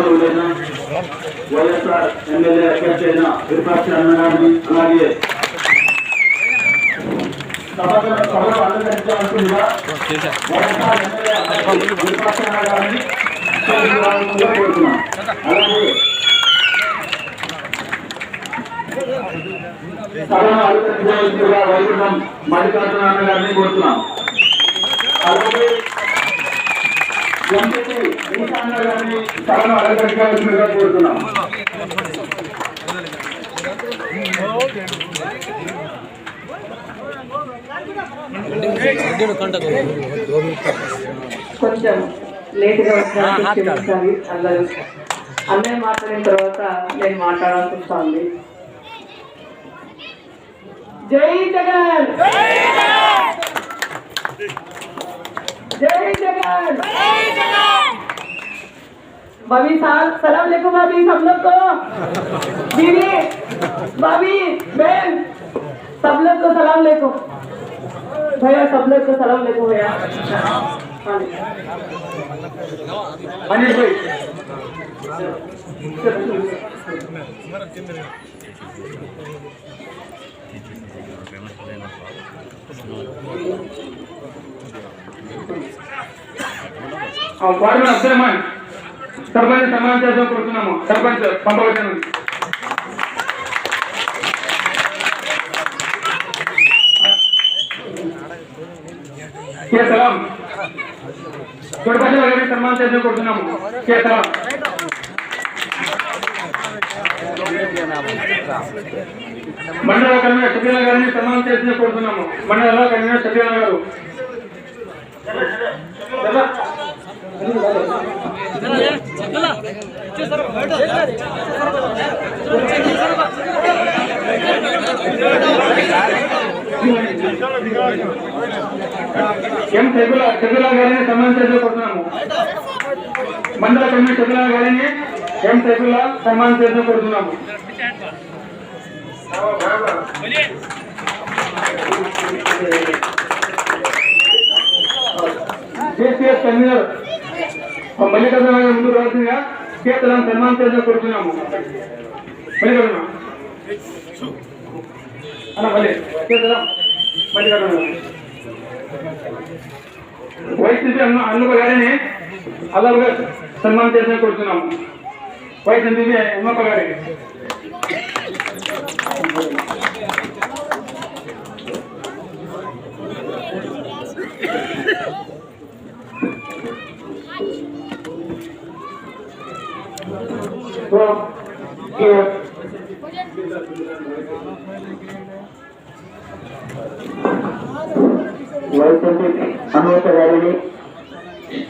గౌరవులైన YSR MLA అభ్యర్థి అయిన విరూపాక్ష అలాగే సభలో వైఎస్ఆర్ ఎమ్మెల్యే కోరుతున్నాం. అలాగే సభను వైకుంఠం మల్లికార్జున అన్న గారిని కోరుతున్నాం. అలాగే ఎంపీ ఈశాన్య గారిని సభను అలంకరించాల్సిందిగా కోరుతున్నాం. కొంచెం లేట్గా క్షమించాలి అందరూ అన్నయ్య మాట్లాడిన తర్వాత నేను మాట్లాడాల్సి వస్తుంది. జై జగన్! भाभी सलाम लेको भाभी सब लोग को। दीदी भाभी बहन सब लोग को सलाम लेको भैया सब लोग को सलाम लेको भैया। अनिल भाई। మనీష్ భాయ్ సర్పంచ్ సమానం చేసిన కోరుతున్నాము సర్పంచ్ పంపవచ్చాను కే సలాం. గుడిపల్లి గారిని సన్మానం చేసిన కోరుతున్నాము కే సలాం. మండల కన్వీనర్ సభ్యుల గారిని సన్మానం చేసిన కోరుతున్నాము మండల కన్వీనర్ సభ్యుల గారు. ఎం చెగుల చెగుల గారిని సన్మానం చేసిన కోరుతున్నాము మండల కమిటీ చెగుల గారిని ఎం చెగుల సన్మానం చేసిన కోరుతున్నాము జేసీఎస్ కన్వీనర్. మల్లికార్జున గారు ముందు రావాల్సిందిగా కేతలను సన్మానం చేసిన కోరుతున్నాము మల్లికార్జున అన్న మళ్ళీ కేతలం మల్లికార్జున గారు. వైసీపీ అన్న అన్నప్ప గారిని అలాగే సన్మానం చేసిన కోరుతున్నాము వైసీపీ అన్నప్ప గారికి సో ఈ వైసీపీ అమృత గారిని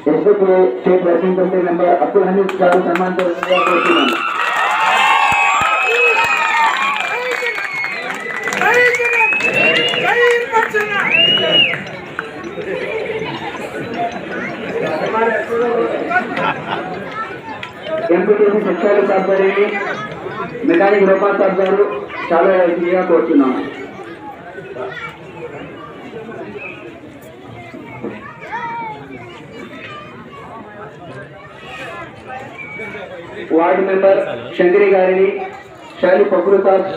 SBP state working committee member Abdul Hameed garu సన్మానించవలసిందిగా కోరుతున్నాను ఎంపీటీసీ శిక్షాలు సాబ్ మెకానిక్ రూపా సాబ్ చాలా ఇదిగా కోరుతున్నాము వార్డు మెంబర్ శంకరి గారిని శాలి పప్పులు సాబ్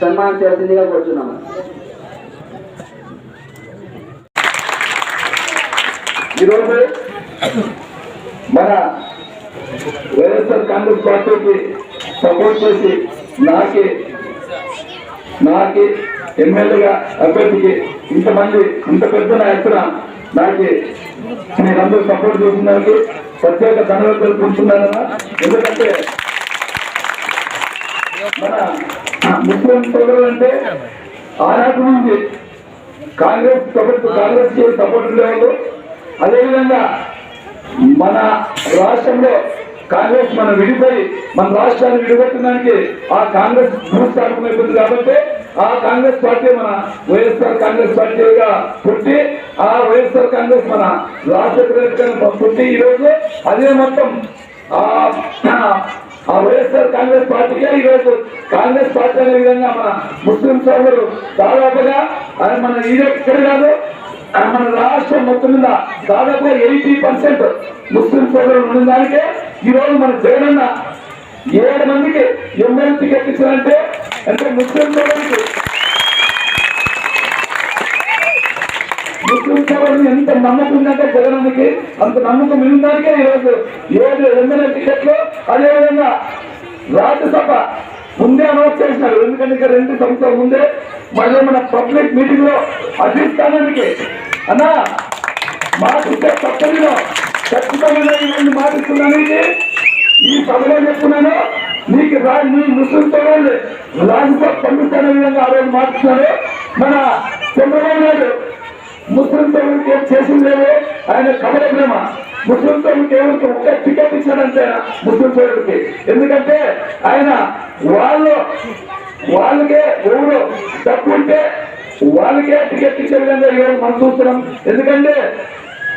సన్మానం చేయాల్సిందిగా కోరుతున్నాము ఈరోజు మన వైఎస్ఆర్ కాంగ్రెస్ పార్టీకి సపోర్ట్ చేసి నాకి నాకి ఎమ్మెల్యేగా అభ్యర్థికి ఇంతమంది ఇంత పెద్ద ఎత్తున నాకు మీరందరూ సపోర్ట్ చేసినందుకు ప్రత్యేక ధన్యవాదాలు తెలుపుకుంటున్నానన్నా ఎందుకంటే మన ముస్లిం సోదరులు అంటే ఆనాటి నుంచి కాంగ్రెస్ ప్రభుత్వ కాంగ్రెస్ సపోర్ట్ లేవు అదేవిధంగా మన రాష్ట్రంలో కాంగ్రెస్ మనం విడిపోయి మన రాష్ట్రాన్ని విడిపెట్టడానికి ఆ కాంగ్రెస్ భూస్థాపకమైపోయింది కాబట్టి ఆ కాంగ్రెస్ పార్టీ మన వైఎస్ఆర్ కాంగ్రెస్ పార్టీగా పుట్టి ఆ వైఎస్ఆర్ కాంగ్రెస్ మన రాష్ట్ర పుట్టి ఈ రోజు అదే మొత్తం ఆ ఆ వైఎస్ఆర్ కాంగ్రెస్ పార్టీకే ఈ రోజు కాంగ్రెస్ పార్టీ అనే విధంగా మన ముస్లిం సోదరులు దాదాపుగా అది మన ఈరోజు ఇక్కడ కాదు మన రాష్ట్రం మొత్తం మీద దాదాపు ఎయిటీ పర్సెంట్ ముస్లిం సోదరులు ఉన్న దానికే ఈరోజు మన జగనన్న ఏడు మందికి ఎమ్మెల్యే టికెట్ ఇచ్చారంటే అంటే ముస్లిం సోదరులకి ముస్లిం సోదరులు ఎంత నమ్మకం ఉందంటే జగనన్నకి అంత నమ్మకం ఉందానికే ఈరోజు ఏడు ఎమ్మెల్యే టికెట్లు. అదేవిధంగా రాజ్యసభ ముందే అనౌన్స్ చేసినారు. ఎందుకంటే ఇంకా రెండు సంవత్సరాల ముందే మళ్ళీ మన పబ్లిక్ మీటింగ్లో అధిష్టానానికి అన్నా మాటిస్తే తప్పనిలో ఖచ్చితంగా ఇవన్నీ మాటిస్తున్నానికి ఈ సభలో చెప్తున్నాను నీకు రా నీ ముస్లిం సోదరులు రాజ్యసభ పంపిస్తున్న విధంగా ఆ రోజు మాట్లాడు మన చంద్రబాబు నాయుడు ముస్లిం సోదరులకు ఏం చేసింది లేదు. ఆయన కమల ప్రేమ ముస్లిం సోదరులకు ఎవరికి ఒక్క టికెట్ ఇచ్చాడంటే ముస్లిం సోదరుడికి ఎందుకంటే ఆయన వాళ్ళు వాళ్ళకే ఎవరు డబ్బు ఉంటే వాళ్ళకే టికెట్ ఇచ్చే విధంగా ఈరోజు మనం చూస్తున్నాం. ఎందుకంటే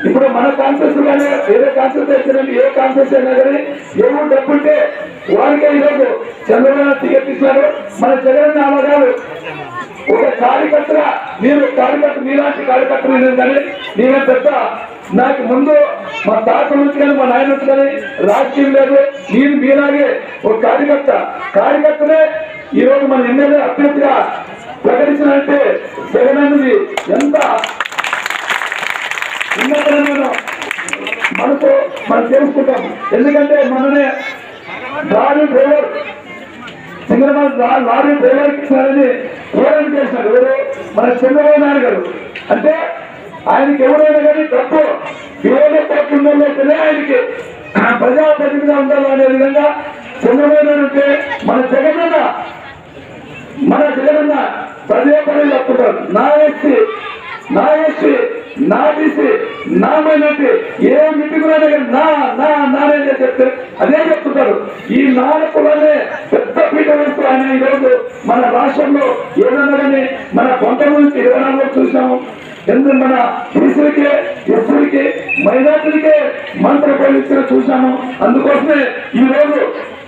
ఇప్పుడు మన కాన్సెస్ కానీ ఏదో కాన్సెప్ట్ అయితేనండి ఏ కాన్సెస్ అయినా కానీ ఎవరు డబ్బుంటే వారికే ఈరోజు చంద్రబాబు టికెట్ ఇచ్చినారు మన జగన్ అమ్మగారు ఒక కార్యకర్తగా మీరు కార్యకర్త మీలాంటి కార్యకర్త కానీ నేనే పెద్ద నాకు ముందు మా తాత నుంచి కానీ మా నాయన నుంచి కానీ రాజకీయం లేదు. నేను మీలాగే ఒక కార్యకర్త. కార్యకర్తనే ఈరోజు మన ఎమ్మెల్యే అభ్యర్థిగా ప్రకటించినంటే జగన్ అన్నది ఎంత ఉన్నతమైన మనతో మనం తెలుసుకుంటాం. ఎందుకంటే మననే lorry driver Singaramala lorry driver ఇచ్చినారని ఓరని చేశారు. ఎవరు? మన చంద్రబాబు నాయుడు గారు. అంటే ఆయనకి ఎవరైనా కానీ తప్పు వేరే పట్టుందైతేనే ఆయనకి. ప్రజాప్రతినిధిగా ఉండాలి అనే విధంగా చంద్రబాబు నాయుడు అంటే మన జగనన్న మన జగనన్న పదే పదే చెప్పుకుంటారు. నా ఎస్సీ నా ఎస్సీ నా బీసీ నా మైనార్టీ ఏ మీటింగ్ నా నా నానే చెప్తే అదే చెప్తుంటారు. ఈ నాయకులనే పెద్ద పీట వేస్తూ ఆయన ఈరోజు మన రాష్ట్రంలో ఏదన్నా కానీ మన పంతొమ్మిది నుంచి ఇరవై నాలుగు చూసాము ఎందుకు మన బీసీలకే ఎస్సీలకి మైనార్టీలకే మంత్రి పోలీసులు చూశాము అందుకోసమే ఈ రోజు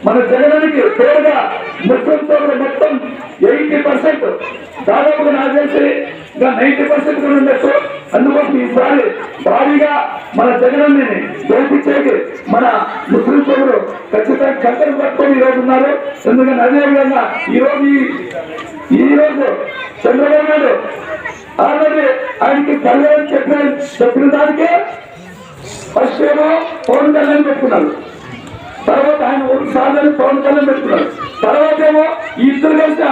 మన జగనానికి తోడుగా ముస్లిం మొత్తం ఎయిటీ పర్సెంట్ దాదాపుగా నాకు తెలిసి ఇంకా నైన్టీ పర్సెంట్ కూడా ఉండొచ్చు. అందుకోసం ఈసారి భారీగా మన జగనాన్ని గెలిపించేది మన ముస్లిం సోదరు ఖచ్చితంగా కట్టలు పట్టుకొని ఈ రోజు ఉన్నారు. ఎందుకంటే అదే విధంగా ఈ రోజు ఈ- ఈ రోజు చంద్రబాబు నాయుడు ఆల్రెడీ ఆయనకి కళ్యాణ్ చెప్పిన చెప్పిన దానికే ఫస్ట్ ఏమో పవన్ కళ్యాణ్ పెట్టుకున్నారు తర్వాత ఆయన ఓటు సాధన పవన్ కళ్యాణ్ పెట్టుకున్నారు తర్వాత ఏమో ఈ ఇద్దరు కలిసి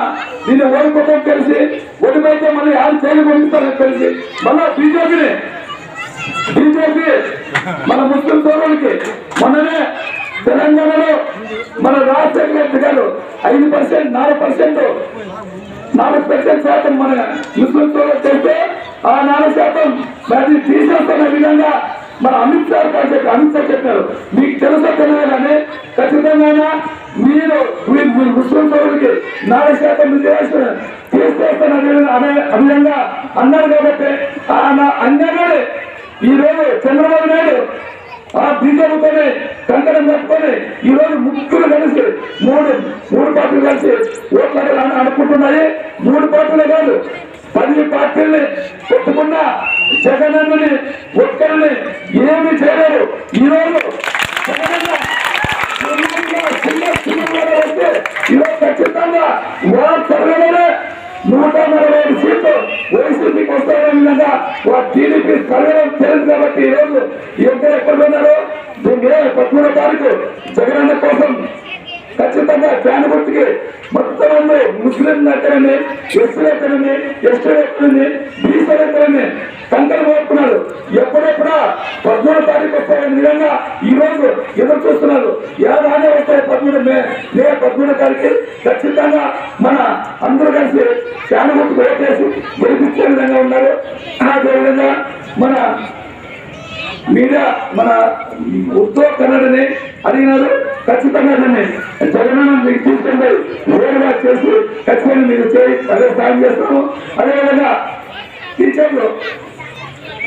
దీన్ని ఓడిపోతాం తెలిసి ఓడిపోతే మళ్ళీ ఆయన జైలు పంపిస్తారని తెలిసి మళ్ళా బీజేపీని. బీజేపీ మన ముస్లిం సోదరులకి మొన్ననే తెలంగాణలో మన రాజశేఖర రెడ్డి గారు ఐదు పర్సెంట్ నాలుగు పర్సెంట్ నాలుగు పర్సెంట్ శాతం మన ముస్లిం సోదరులు చేస్తే ఆ నాలుగు శాతం మరి తీసేస్తున్న విధంగా మన అమిత్ షా గారు అమిత్ షా చెప్పారు. మీకు తెలుసా తెలియదు ఖచ్చితంగా మీరు మీ- ముస్లిం సోదరులకి నాలుగు శాతం రిజర్వేషన్ అనే అభిధంగా అన్నారు కాబట్టి ఆ అన్యాడే ఈ రోజు చంద్రబాబు నాయుడు ఆ బీజేపీతోనే కంకణం కట్టుకొని ఈ రోజు ముగ్గురు కలిసి మూడు మూడు పార్టీలు కలిసి ఓట్లు అనుకుంటున్నాయి. మూడు పార్టీలే కాదు పది పార్టీల్ని పెట్టుకున్న జగనన్నని ఒక్కరిని ఏమి చేయలేరు ఈ రోజు ఈరోజు ఖచ్చితంగా వాళ్ళ నూట నలభై ఐదు సీట్లు వైసీపీకి వస్తాయనే విధంగా టీడీపీ కాబట్టి ఈ ఎక్కడ ఎక్కడ ఉన్నారో దీనికి పదమూడో తారీఖు జగనన్న కోసం ఖచ్చితంగా ఫ్యాన్ గుర్తుకి మొత్తం అందరూ ముస్లిం ఎక్కడని ఎస్సీలు ఎక్కడని ఎస్టీ ఎక్కడని బీసీలు ఎక్కడని సంకల్పం మోపుకున్నారు ఎప్పుడెప్పుడా పద్మూడు తారీఖు వస్తాయనే విధంగా ఈ రోజు ఎదురు చూస్తున్నారు. ఏడానే వస్తాయి పద్మూడు మే మే పద్మూడు తారీఖు? ఖచ్చితంగా మన అందరూ కలిసి ఫ్యాన్ గుర్తుకు ఓటేసి గెలిపించే విధంగా ఉన్నారు. అదేవిధంగా మన మీడియా మన ఉత్తవ కన్నడని అడిగినారు. ఖచ్చితంగా దాన్ని జగనన్న మీకు తీసుకుని వేరుగా చేసి ఖచ్చితంగా మీరు చేయి అదే సాయం చేస్తాము. అదేవిధంగా టీచర్లు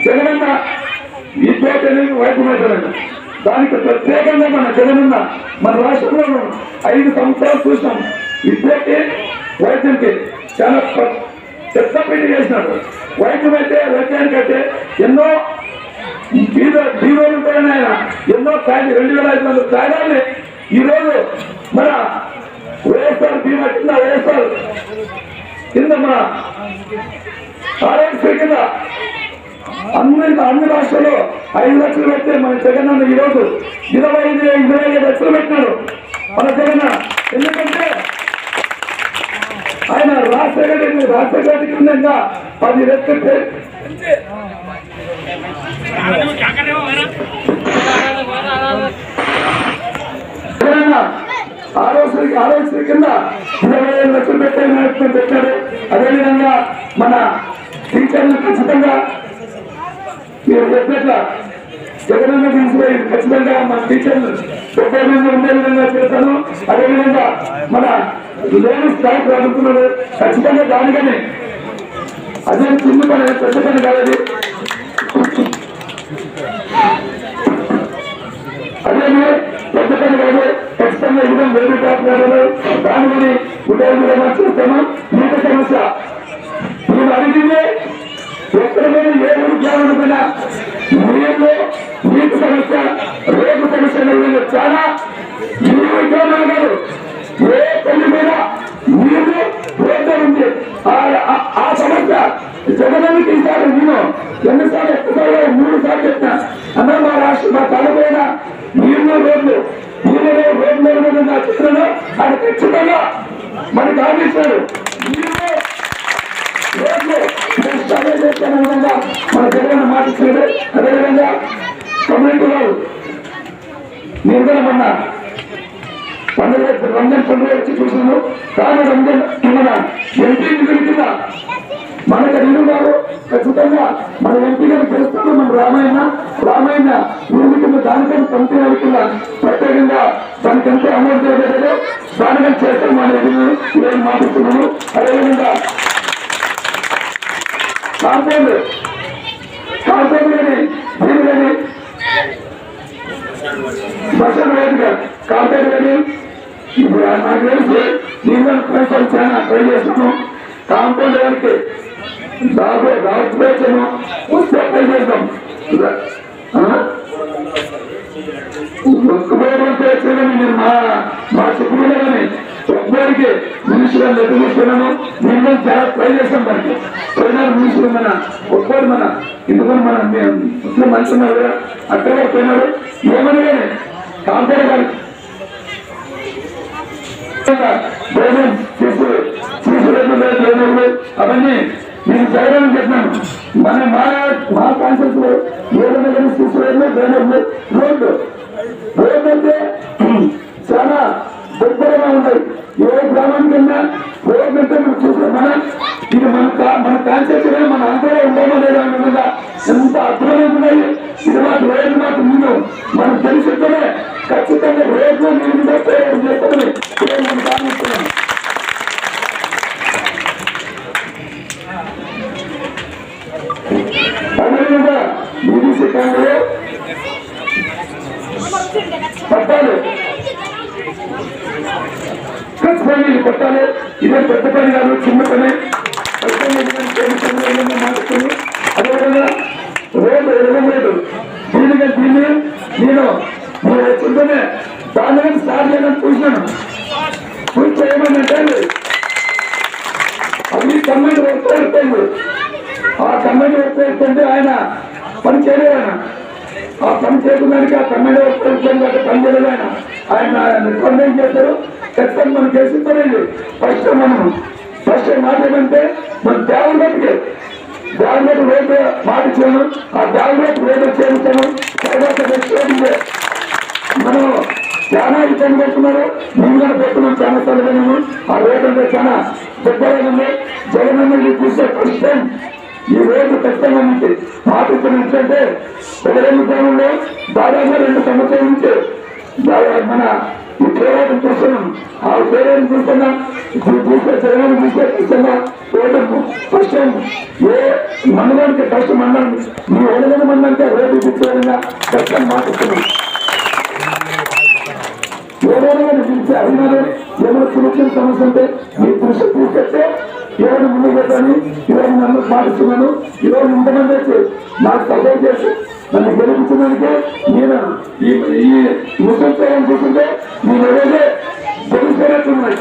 జగనన్న విద్యార్థి అనేది వైపునైపోయినాడు దానికి ప్రత్యేకంగా మన జగనన్న మన రాష్ట్రంలో ఐదు సంవత్సరాలు చూసాం. విద్యకి వైద్యంకి చాలా చెత్త పెళ్ళి చేసినాడు వైద్యం అయితే వైద్యానికి అయితే ఎన్నో బీరో బీరోలు ఉంటాయని ఆయన. ఎన్నో ఖాళీ రెండు వేల ఐదు వందల కాయలని ఈరోజు మన వైఎస్ఆర్ బీమా కింద వైఎస్ఆర్ కింద మన ఆరోగ్యశ్రీ కింద అన్ని అన్ని రాష్ట్రాల్లో ఐదు లక్షలు పెడితే మన జగన్ ఈ రోజు ఇరవై ఐదు ఇరవై ఐదు లక్షలు పెట్టినాడు మన జగన్ ఎందుకంటే ఆయన రాష్ట్ర రెడ్డి రాజశేఖర రెడ్డి కింద పది రెట్లు పే- ఆరోగ్య ఆరోగ్యశ్రీ కింద ఇరవై ఐదు లక్షలు పెట్టే నాయకుడు పెట్టాడు అదేవిధంగా మన టీచర్లు ఖచ్చితంగా మీరు చెప్పినట్ల జగనన్న తీసుకుని ఖచ్చితంగా మన టీచర్లు ఒకే విధంగా ఉండే విధంగా చేస్తాను. అదేవిధంగా మన లేని స్థాయి రాబోతున్నాడు ఖచ్చితంగా దానికని అదే చిన్న పని పెద్ద పని కాదు అదే పెద్ద పని కాదు. ఖచ్చితంగా ఇవ్వడం వేరు దాని గురి ఉదయం చేస్తాము నీటి సమస్య. నేను అడిగిందే ఎక్కడ ఏ ఊరు గ్రామం పోయినా నీళ్ళు నీటి సమస్య రేపు సమస్య అనేది చాలా ఈ ఉద్యోగం కాదు. ఏ తల్లి మీద నీళ్ళు రేపు ఉంది. ఆ- సమస్య జగన్ తీశారు. నేను ఎన్ని రామాయణ రామాయణ నిధుల దానికంటే దానికని పంపిణీ కింద ప్రత్యేకంగా దానికంటే అమౌంట్ చేయలేదు దానికని చేస్తాం అనేది నేను మాట్లాడుతున్నాను అదేవిధంగా కాంపౌండ్ కాంపౌండ్ కానీ వీలు కానీ బస్సులు వేదిక కాంపౌండ్ కానీ ఇప్పుడు నాకు తెలిసి దీనిలో చాలా ట్రై కాంపౌండ్ గారికి దాబే ట్రై చేద్దాం నేను మా మా చెప్పుకునే ఒక్కరికి మినిస్టర్ నేను చాలా ట్రై చేస్తాం దానికి పోయినారు మినిస్టర్ మన ఒక్కరు మన ఎందుకని మన ముస్లిం మంచి ఉన్నారు కదా అక్కడ పోయినారు ఏమని కానీ కాంపౌండ్ భోజనం అవన్నీ నేను జరగాలని చెప్పినాను. మన మా మా కాన్సెప్ట్లో ఏదైనా కానీ తీసుకునే రోడ్డు. రోడ్డు అంటే ఖచ్చితంగా ఇది కొట్టాలి. ఇదే పెద్ద పని కాదు చిన్న పని. మార్చుకుని అదేవిధంగా రోడ్డు ఎరగం లేదు దీనిగా దీన్ని నేను నేను వచ్చిందనే దాని మీద స్టార్ట్ చేయడం చూసినాను. చూస్తే చేయమనంటే అవి కమెంట్ వస్తాయి ఆ కమెంట్ వస్తే ఆయన పని చేయలేదు ఆయన. ఆ పని చేయడానికి ఆ కమ్మెంట్ కమెంట్ వస్తే పని చేయలేదు ఆయన. ఆయన నిర్బంధం చేశారు. చట్టం మనం చేసిస్తారండి ఫస్ట్ మనం ఫస్ట్ మాట ఏమంటే మన దేవుళ్ళకి దేవుళ్ళకి రేపు మాట ఇచ్చాను ఆ దేవుళ్ళకి రేపు చేస్తాను తర్వాత మనం చాలా ఇబ్బంది పెడుతున్నారు మేము కూడా పెట్టుకున్నాం చాలా సలహాను ఆ రోడ్డు అంటే చాలా పెద్దగా ఉంది. జగనన్న ఇది చూస్తే ఫస్ట్ టైం ఈ రోజు ఖచ్చితంగా ఉంది. మాటిస్తున్నట్లయితే పెదరెల్లి గ్రామంలో దాదాపు రెండు సంవత్సరాల నుంచి మన ఈ పోరాటం చూస్తున్నాం. ఆ పోరాటం చూస్తున్నాం ఇప్పుడు చూస్తే జగన్ చూస్తే ఖచ్చితంగా రోడ్డు కష్టం ఏ మండలానికి కష్టం అన్నాను మీ ఏదైనా మండలంటే రోడ్డు చూసేవిధంగా కష్టం మాటిస్తున్నాం. ఎవరైనా కానీ పిలిచి అడిగినారు ఏమైనా చిన్న సమస్య ఉంటే మీ దృష్టి తీసుకొస్తే ఎవరు ముందు పెట్టాను ఎవరు నన్ను పాటిస్తున్నాను ఎవరు ఉండమని వచ్చి నాకు సపోర్ట్ చేసి నన్ను గెలిపించడానికే నేను ఈ ఈ ముస్లిం సేవను చూస్తుంటే నేను ఏదైతే గెలిచినట్టున్నాను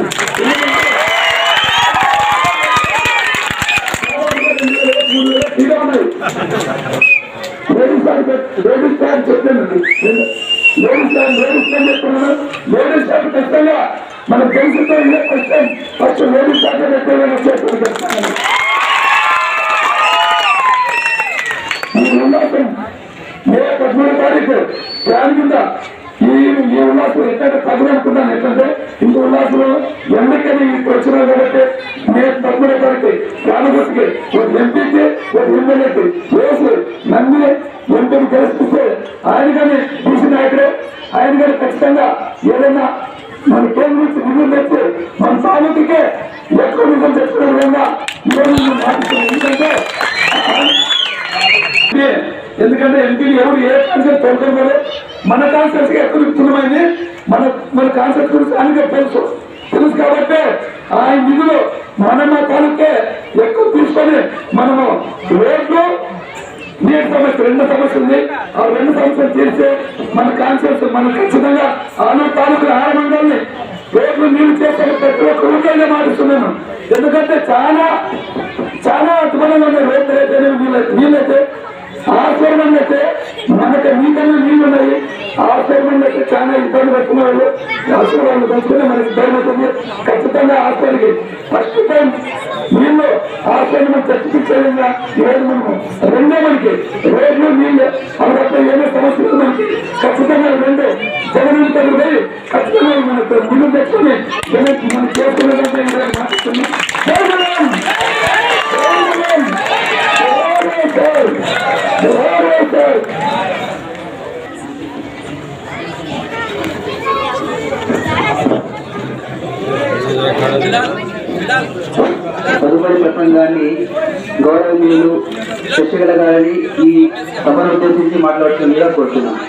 ఇదే ఉన్నాయి లేడీస్ లేడీస్ స్టాండ్ చెప్పానండి లేడీస్ స్టాండ్ లేడీస్ స్టాండ్ చెప్తున్నాను లేడీస్ స్టాండ్ ఖచ్చితంగా మన తెలుసుతో ఇదే ఫస్ట్ ఫస్ట్ లేడీస్ స్టాండ్ పెట్టేదని మూడు తారీఖు దాని కింద ఈ ఈ ఉల్లాసులు ఎట్లయితే తగులు అనుకున్నాను ఏంటంటే ఇంత ఉల్లాసులు ఎన్నికని వచ్చినా కాబట్టి నేను పదమూడు తారీఖు ప్రాణభర్తికి ఒక ఎంపీకి ఒక ఎమ్మెల్యేకి వేసి నన్ను ఎంపీని గెలిపిస్తే ఆయన కానీ బీసీ నాయకుడు ఆయన కానీ ఖచ్చితంగా ఏదైనా మన కేంద్రం నుంచి నిధులు తెచ్చి మన తాలూకుకే ఎక్కువ నిధులు తెచ్చుకునే విధంగా ఎందుకంటే ఎందుకంటే ఎంపీలు ఎవరు ఏ కాన్సెప్ట్ పెట్టుకోలేదు మన కాన్సెప్ట్ ఎక్కువ విపులమైంది మన మన కాన్సెప్ట్ గురించి అందుకే తెలుసు. తెలుసు కాబట్టి ఆ నిధులు మన మా ఎక్కువ తీసుకొని మనము రోడ్లు నీటి సమస్య రెండు సమస్య ఉంది ఆ రెండు సమస్యలు తీర్చే మన కాన్సెప్ట్ మనం ఖచ్చితంగా ఆలు తాలూకు ఆరు మండలిని రోడ్లు నీళ్ళు చేసే ప్రతి ఒక్క మారుస్తున్నాను ఎందుకంటే చాలా చాలా అద్భుతంగా ఉన్నాయి రోడ్లు అయితే వీళ్ళైతే వీళ్ళైతే ఆశ్రమం అయితే మనకి నీకన్నా నీళ్ళు ఉన్నాయి. ఆశ్రమం అయితే చాలా ఇబ్బంది పడుతున్న వాళ్ళు ఆశ్రమాలు పంచుకుని మనకి ఇబ్బంది అవుతుంది. ఖచ్చితంగా ఆశ్రమానికి ఫస్ట్ టైం నీళ్ళు ఆశ్రమం చర్చించేవిధంగా ఈరోజు మనము రెండో మనకి రోడ్లు నీళ్ళు అక్కడ ఏమో సమస్యలు మనకి. ఖచ్చితంగా రెండు జగన్ పోయి ఖచ్చితంగా మనకు ముందు తెచ్చుకుని జగన్ మనం చేసుకునే గౌరవనీయులు శశికళ గారిని